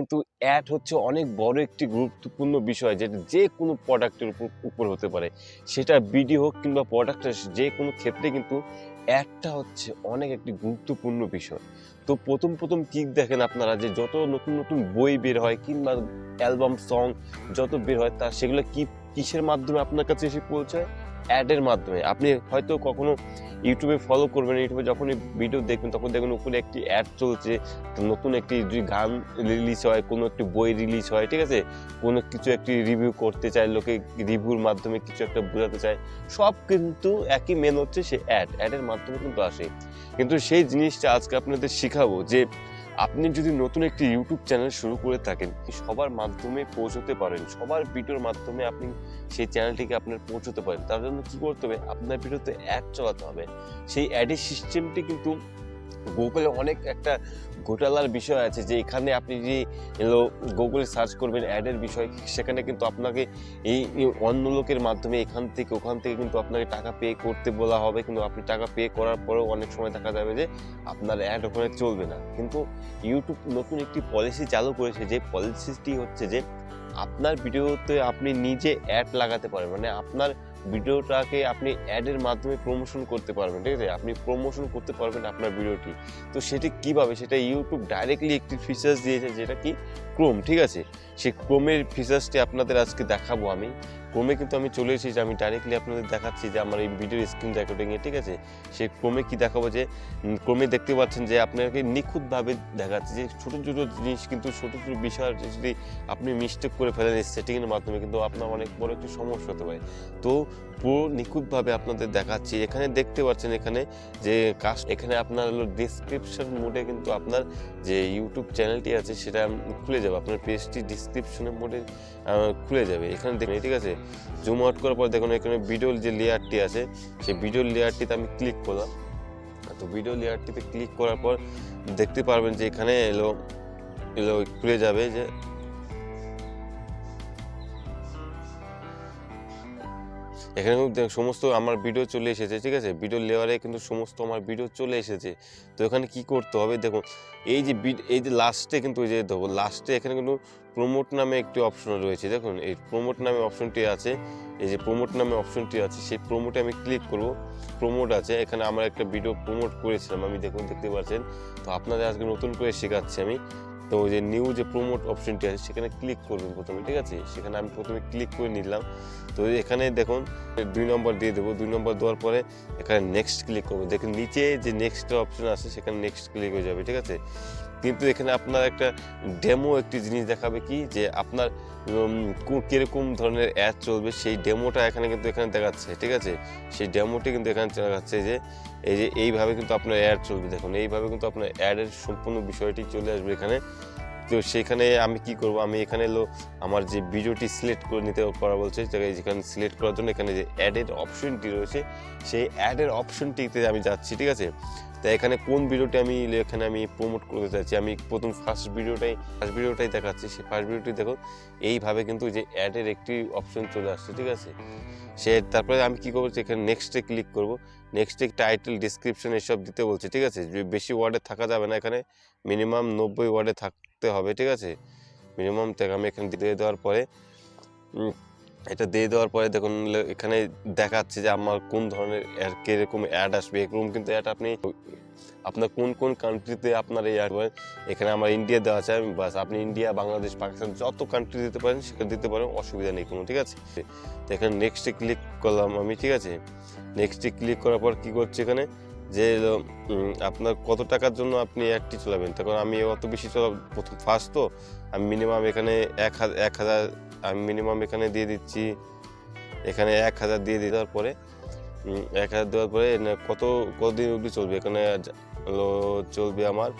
কিন্তু অ্যাড হচ্ছে অনেক বড় একটি গুরুত্বপূর্ণ বিষয় যেটা যে কোনো প্রোডাক্টের উপর উপর হতে পারে। সেটা ভিডিও হোক কিংবা প্রোডাক্ট যে কোনো ক্ষেত্রে কিন্তু অ্যাডটা হচ্ছে অনেক একটি গুরুত্বপূর্ণ বিষয়। তো প্রথম প্রথম কি দেখেন আপনারা যে যত নতুন নতুন বই বের হয় কিংবা অ্যালবাম সং যত বের হয় তা সেগুলো কি, কিসের মাধ্যমে আপনার কাছে এসে পৌঁছায়? অ্যাডের মাধ্যমে। আপনি হয়তো কখনো ইউটিউবে ফলো করবেন ইউটিউবে যখনই ভিডিও দেখবেন, তখন দেখবেন উপরে একটি অ্যাড চলছে, নতুন একটি যদি গান রিলিজ হয়, কোনো একটি বই রিলিজ হয়, ঠিক আছে? কোনো কিছু একটি রিভিউ করতে চায়, লোকে রিভিউর মাধ্যমে কিছু একটা বোঝাতে চায়, সব কিন্তু একই মেন হচ্ছে সে অ্যাড অ্যাডের মাধ্যমে কিন্তু আসে। কিন্তু সেই জিনিসটা আজকে আপনাদের শেখাবো যে আপনি যদি নতুন একটি ইউটিউব চ্যানেল শুরু করে থাকেন সবার মাধ্যমে পৌঁছতে পারেন, সবার ভিডিওর মাধ্যমে আপনি সেই চ্যানেলটিকে আপনার পৌঁছতে পারেন। তার জন্য কি করতে হবে? আপনার ভিডিওতে অ্যাড চালাতে হবে। সেই অ্যাডের সিস্টেমটি কিন্তু গুগলে অনেক একটা ঘোটালার বিষয় আছে যে এখানে আপনি যে এলো গুগলে সার্চ করবেন অ্যাডের বিষয়, সেখানে কিন্তু আপনাকে এই অন্য লোকের মাধ্যমে এখান থেকে, ওখান থেকে কিন্তু আপনাকে টাকা পে করতে বলা হবে কিন্তু আপনি টাকা পে করার পরেও অনেক সময় দেখা যাবে যে আপনার অ্যাড ওখানে চলবে না। কিন্তু ইউটিউব নতুন একটি পলিসি চালু করেছে যে পলিসিটি হচ্ছে যে আপনার ভিডিওতে আপনি নিজে অ্যাড লাগাতে পারেন। মানে আপনার ভিডিওটাকে আপনি অ্যাডের মাধ্যমে প্রমোশন করতে পারবেন, ঠিক আছে? আপনি প্রমোশন করতে পারবেন আপনার ভিডিওটি। তো সেটি কীভাবে? সেটা ইউটিউব ডাইরেক্টলি একটি ফিচার্স দিয়েছে, যেটা কি ক্রোম ঠিক আছে? সেই ক্রোমের ফিচার্সটি আপনাদের আজকে দেখাবো আমি। ক্রোমে কিন্তু আমি চলে এসেছি যে আমি ডাইরেক্টলি আপনাদের দেখাচ্ছি যে আমার এই ভিডিওর স্ক্রিন রেকর্ডিংয়ে ঠিক আছে? সে ক্রমে কি দেখাবো যে ক্রমে দেখতে পাচ্ছেন যে আপনাকে নিখুঁতভাবে দেখাচ্ছে যে ছোটো ছোটো জিনিস কিন্তু, ছোটো ছোটো বিষয় যদি আপনি মিস্টেক করে ফেলেন এই সেটিংয়ের মাধ্যমে কিন্তু আপনার অনেক বড় একটি সমস্যা হতে পারে। তো পুরো নিখুঁতভাবে আপনাদের দেখাচ্ছি, এখানে দেখতে পাচ্ছেন এখানে যে কাজ এখানে আপনার হলো ডিসক্রিপশন মোডে কিন্তু আপনার যে ইউটিউব চ্যানেলটি আছে সেটা খুলে যাবে, আপনার পেজটি ডিসক্রিপশনের মোডে খুলে যাবে। এখানে দেখুন, ঠিক আছে? জুম আউট করার পর দেখুন এখানে ভিডিওর যে লেয়ারটি আছে, সেই ভিডিওর লেয়ারটিতে আমি ক্লিক করলাম। তো ভিডিও লেয়ারটিতে ক্লিক করার পর দেখতে পারবেন যে এখানে এলো এলো, খুলে যাবে যে এখানে সমস্ত আমার ভিডিও চলে এসেছে, ঠিক আছে? ভিডিও লেয়ারে কিন্তু সমস্ত আমার ভিডিও চলে এসেছে। তো এখানে কি করতে হবে? দেখুন, এই যে এই যে লাস্টে কিন্তু এই যে দেখো লাস্টে এখানে কিন্তু প্রমোট নামে একটি অপশন রয়েছে। দেখুন, এই প্রমোট নামে অপশনটি আছে, এই যে প্রমোট নামে অপশনটি আছে, সেই প্রমোটে আমি ক্লিক করব। প্রমোট আছে, এখানে আমার একটা ভিডিও প্রমোট করেছিলাম, আমি দেখুন, দেখতে পাচ্ছেন? তো আপনাদের আজকে নতুন করে শেখাচ্ছি আমি। তো ওই যে নিউ যে প্রমোট অপশনটি আছে, সেখানে ক্লিক করবেন প্রথমে, ঠিক আছে? সেখানে আমি প্রথমে ক্লিক করে নিলাম। তো এখানে দেখুন, দুই নম্বর দিয়ে দেবো। দুই নম্বর দেওয়ার পরে এখানে নেক্সট ক্লিক করব। দেখুন, নিচে যে নেক্সট অপশন আছে, সেখানে নেক্সট ক্লিক হয়ে যাবে, ঠিক আছে? কিন্তু এখানে আপনার একটা ডেমো একটি জিনিস দেখাবে কি? যে আপনার কীরকম ধরনের অ্যাড চলবে সেই ডেমোটা এখানে কিন্তু এখানে দেখাচ্ছে, ঠিক আছে? সেই ডেমোটি কিন্তু এখানে দেখাচ্ছে যে, এই যে এইভাবে কিন্তু আপনার অ্যাড চলবে। দেখুন, এইভাবে কিন্তু আপনার অ্যাডের সম্পূর্ণ বিষয়টি চলে আসবে এখানে। তো সেখানে আমি কি করব? আমি এখানে এলো আমার যে ভিডিওটি সিলেক্ট করে নিতে করা বলছে যেখানে সিলেক্ট করার জন্য এখানে যে অ্যাডের অপশনটি রয়েছে, সেই অ্যাডের অপশনটিতে আমি যাচ্ছি, ঠিক আছে? তো এখানে কোন ভিডিওটি আমি এখানে আমি প্রমোট করতে চাইছি? আমি প্রথম ফার্স্ট ভিডিওটাই ফার্স্ট ভিডিওটাই দেখাচ্ছি। সেই ফার্স্ট ভিডিওটি দেখো, এইভাবে কিন্তু যে অ্যাডের একটি অপশন চলে আসছে, ঠিক আছে? সে তারপরে আমি কি করব? এখানে নেক্সটে ক্লিক করব। নেক্সটে টাইটেল ডিসক্রিপশন এসব দিতে বলছে, ঠিক আছে? বেশি ওয়ার্ডে থাকা যাবে না এখানে। মিনিমাম নব্বই ওয়ার্ডে থাকতে হবে, ঠিক আছে? মিনিমাম থেকে আমি এখানে দিয়ে দেওয়ার পরে এটা দিয়ে দেওয়ার পরে দেখুন এখানে দেখাচ্ছে যে আমার কোন ধরনের অ্যাড কীরকম অ্যাড আসবে। এরকম কিন্তু অ্যাড আপনি, আপনার কোন কোন কান্ট্রিতে আপনার এই অ্যাড এখানে আমার ইন্ডিয়া দেওয়া আছে। বাস, আপনি ইন্ডিয়া বাংলাদেশ পাকিস্তান যত কান্ট্রি দিতে পারেন, সেখানে দিতে পারেন, অসুবিধা নেই কোনো, ঠিক আছে? তো এখানে নেক্সটে ক্লিক করলাম আমি, ঠিক আছে? নেক্সটে ক্লিক করার পর কী করছে এখানে? যে আপনার কত টাকার জন্য আপনি একটি চালাবেন? তখন আমি অত বেশি চলা, প্রথম ফার্স্ট তো, আমি মিনিমাম এখানে এক হাজার এক হাজার, আমি মিনিমাম এখানে দিয়ে দিচ্ছি, এখানে এক হাজার দিয়ে দেওয়ার পরে এক হাজার দেওয়ার পরে কত কতদিন অবধি চলবে? এখানে হলো চলবে আমার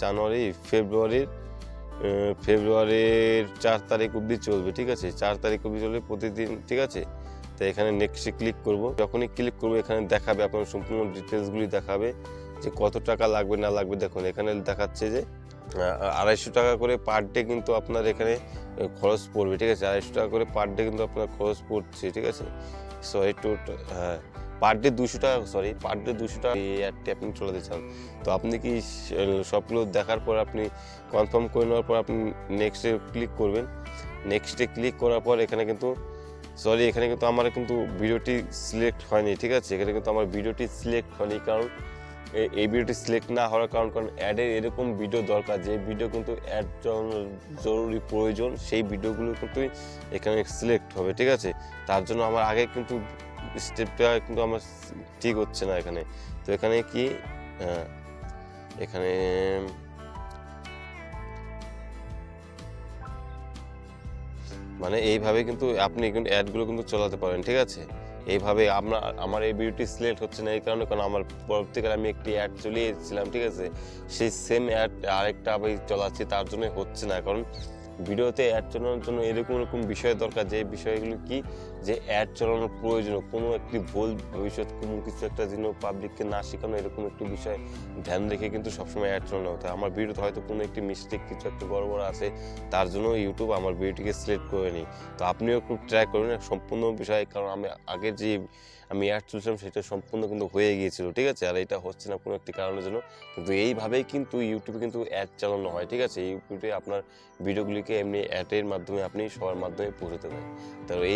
জানুয়ারি, ফেব্রুয়ারির ফেব্রুয়ারির চার তারিখ অবধি চলবে, ঠিক আছে? চার তারিখ অবধি চলবে প্রতিদিন, ঠিক আছে? তো এখানে নেক্সটে ক্লিক করব। যখনই ক্লিক করব, এখানে দেখাবে, আপনার সম্পূর্ণ ডিটেলসগুলি দেখাবে যে কত টাকা লাগবে, না লাগবে। দেখুন, এখানে দেখাচ্ছে যে আড়াইশো টাকা করে পার ডে কিন্তু আপনার এখানে খরচ পড়বে, ঠিক আছে? আড়াইশো টাকা করে পার ডে কিন্তু আপনার খরচ পড়ছে, ঠিক আছে? সো একটু হ্যাঁ। পার ডে দুশো টাকা সরি পার ডে দুশো টাকা এই অ্যাডটি আপনি চলাতে চান তো আপনি কি সবগুলো দেখার পর আপনি কনফার্ম করে নেওয়ার পর আপনি নেক্সটে ক্লিক করবেন। নেক্সটে ক্লিক করার পর এখানে কিন্তু সরি এখানে কিন্তু আমার কিন্তু ভিডিওটি সিলেক্ট হয়নি, ঠিক আছে? এখানে কিন্তু আমার ভিডিওটি সিলেক্ট হয়নি কারণ এই ভিডিওটি সিলেক্ট না হওয়ার কারণ কারণ অ্যাডের এরকম ভিডিও দরকার, যে ভিডিও কিন্তু অ্যাড জরুরি প্রয়োজন, সেই ভিডিওগুলো কিন্তু এখানে সিলেক্ট হবে, ঠিক আছে? তার জন্য আমার আগে কিন্তু স্টেপটা কিন্তু আমার ঠিক হচ্ছে না এখানে। তো এখানে কি? এখানে মানে এইভাবে কিন্তু আপনি কিন্তু অ্যাডগুলো কিন্তু চালাতে পারেন, ঠিক আছে? এইভাবে আমরা, আমার এই ভিডিওটি সিলেক্ট হচ্ছে না এই কারণে, কারণ আমার পরবর্তীকালে আমি একটি অ্যাড চলে এসেছিলাম ঠিক আছে? সেই সেম অ্যাড আরেকটা আমি চলাচ্ছি, তার জন্য হচ্ছে না। কারণ ভিডিওতে অ্যাড চালানোর জন্য এরকম এরকম বিষয় দরকার, যে বিষয়গুলো কি? যে অ্যাড চালানোর প্রয়োজন, কোনো একটি ভুল ভবিষ্যৎ, কোনো কিছু একটা যেন পাবলিককে না শেখানো, এরকম একটি বিষয় ধ্যান রেখে কিন্তু সবসময় অ্যাড চালানো হতে আমার ভিডিওতে হয়তো কোনো একটি মিস্টেক কিছু একটা বড় বড় আছে, তার জন্য ইউটিউব আমার ভিডিওটিকে সিলেক্ট করে নিই। তো আপনিও একটু ট্রাই করুন, সম্পূর্ণ বিষয়, কারণ আমি আগে যে আমি অ্যাড চলছিলাম, সেটা সম্পূর্ণ কিন্তু হয়ে গিয়েছিল, ঠিক আছে? আর এটা হচ্ছে না কোনো একটি কারণের জন্য। কিন্তু এইভাবেই কিন্তু ইউটিউবে কিন্তু অ্যাড চালানো হয়, ঠিক আছে? ইউটিউবে আপনার ভিডিওগুলিকে এমনি অ্যাডের মাধ্যমে আপনি সবার মাধ্যমে পৌঁছতে পারেন। তো এই